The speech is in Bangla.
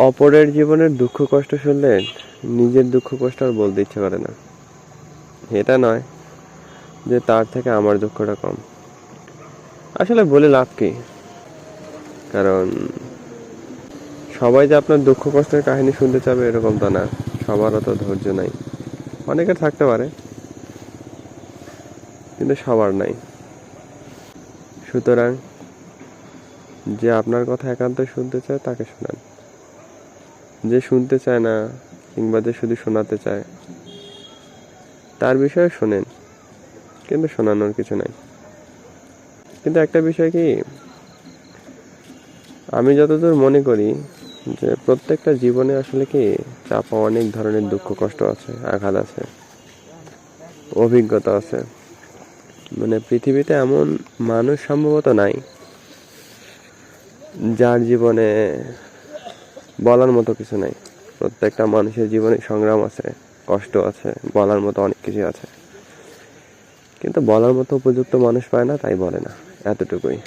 অপরের জীবনের দুঃখ কষ্ট শুনলে নিজের দুঃখ কষ্ট আর বলতে ইচ্ছে করে না। এটা নয় যে তার থেকে আমার দুঃখটা কম। আসলে বলে লাভ কি? কারণ সবাই যে আপনার দুঃখ কষ্টের কাহিনী শুনতে চাবে এরকম তো না। সবার অত ধৈর্য নাই। অনেকের থাকতে পারে, কিন্তু সবার নাই। সুতরাং যে আপনার কথা একান্ত শুনতে চায় তাকে শোনান। যে শুনতে চায় না, কিংবা যে শুধু শোনাতে চায়, তার বিষয়ে শোনেন, কিন্তু শোনানোর কিছু নাই। কিন্তু একটা বিষয় কি, আমি যতদূর মনে করি যে প্রত্যেকটা জীবনে আসলে কি চাপা অনেক ধরনের দুঃখ, কষ্ট আছে, আঘাত আছে, অভিজ্ঞতা আছে। মানে পৃথিবীতে এমন মানুষ সম্ভবত নাই যার জীবনে বলার মতো কিছু নাই। প্রত্যেকটা মানুষের জীবনে সংগ্রাম আছে, কষ্ট আছে, বলার মতো অনেক কিছু আছে। কিন্তু বলার মতো উপযুক্ত মানুষ পায় না, তাই বলে না, এতটুকুই।